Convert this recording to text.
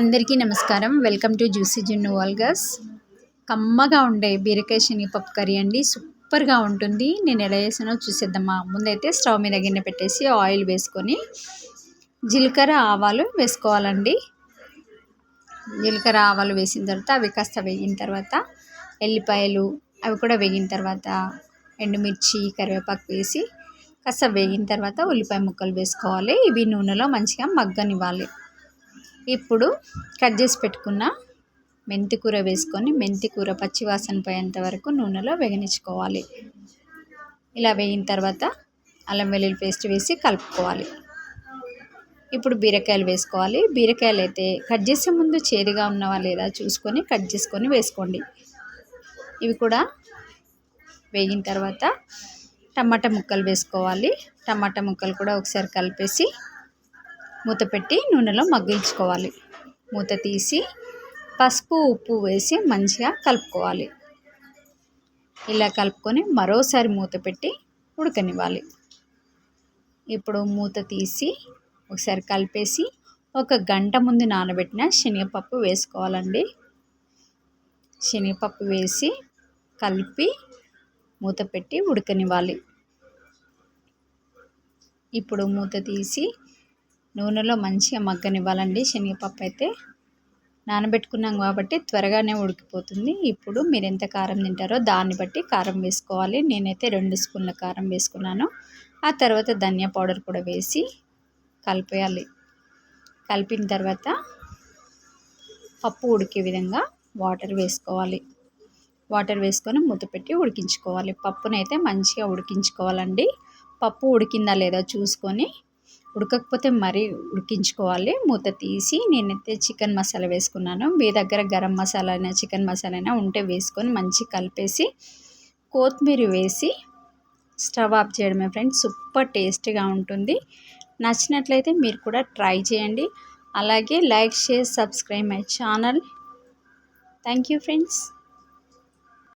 అందరికీ నమస్కారం. Welcome to juicy జున్ను వాల్గస్ కమ్మగా ఉండే బీరకాయ శనగపప్పు కర్రీ అండి. సూపర్గా ఉంటుంది. నేను ఎలా చేసానో చూసేద్దామా? ముందైతే స్టవ్ మీద గిన్నె పెట్టేసి ఆయిల్ వేసుకొని జీలకర్ర ఆవాలు వేసుకోవాలండి. జీలకర్ర ఆవాలు వేసిన తర్వాత అవి కాస్త వేగిన తర్వాత ఎల్లిపాయలు అవి కూడా వేగిన తర్వాత ఎండుమిర్చి కరివేపాకు వేసి కాస్త వేగిన తర్వాత ఉల్లిపాయ ముక్కలు వేసుకోవాలి. ఇవి నూనెలో మంచిగా మగ్గనివ్వాలి. ఇప్పుడు కట్ చేసి పెట్టుకున్న మెంతి కూర వేసుకొని మెంతి కూర పచ్చివాసన పోయేంత వరకు నూనెలో వేగనిచ్చుకోవాలి. ఇలా వేగిన తర్వాత అల్లం వెల్లుల్లి పేస్ట్ వేసి కలుపుకోవాలి. ఇప్పుడు బీరకాయలు వేసుకోవాలి. బీరకాయలు అయితే కట్ చేసే ముందు చేదుగా ఉన్నవా లేదా చూసుకొని కట్ చేసుకొని వేసుకోండి. ఇవి కూడా వేగిన తర్వాత టమాటా ముక్కలు వేసుకోవాలి. టమాటా ముక్కలు కూడా ఒకసారి కలిపేసి మూత పెట్టి నూనెలో మగ్గించుకోవాలి. మూత తీసి పసుపు ఉప్పు వేసి మంచిగా కలుపుకోవాలి. ఇలా కలుపుకొని మరోసారి మూత పెట్టి ఉడకనివ్వాలి. ఇప్పుడు మూత తీసి ఒకసారి కలిపేసి ఒక గంట ముందు నానబెట్టిన శనగపప్పు వేసుకోవాలండి. శనగపప్పు వేసి కలిపి మూత పెట్టి ఉడకనివ్వాలి. ఇప్పుడు మూత తీసి నూనెలో మంచిగా మగ్గనివ్వాలండి శనగపప్పు అయితే. నానబెట్టుకున్నాం కాబట్టి త్వరగానే ఉడికిపోతుంది. ఇప్పుడు మీరు ఎంత కారం తింటారో దాన్ని బట్టి కారం వేసుకోవాలి. నేనైతే రెండు స్పూన్ల కారం వేసుకున్నాను. ఆ తర్వాత ధనియా పౌడర్ కూడా వేసి కలిపేయాలి. కలిపిన తర్వాత పప్పు ఉడికే విధంగా వాటర్ వేసుకోవాలి. వాటర్ వేసుకొని మూత పెట్టి ఉడికించుకోవాలి. పప్పునైతే మంచిగా ఉడికించుకోవాలండి. పప్పు ఉడికిందా లేదా చూసుకొని ఉడకకపోతే మరీ ఉడికించుకోవాలి. మూత తీసి నేనైతే చికెన్ మసాలా వేసుకున్నాను. మీ దగ్గర గరం మసాలా అయినా చికెన్ మసాలా అయినా ఉంటే వేసుకొని మంచి కలిపేసి కొత్తిమీర వేసి స్టవ్ ఆఫ్ చేయడమే ఫ్రెండ్స్. సూపర్ టేస్ట్గా ఉంటుంది. నచ్చినట్లయితే మీరు కూడా ట్రై చేయండి. అలాగే like share subscribe my channel. Thank you friends.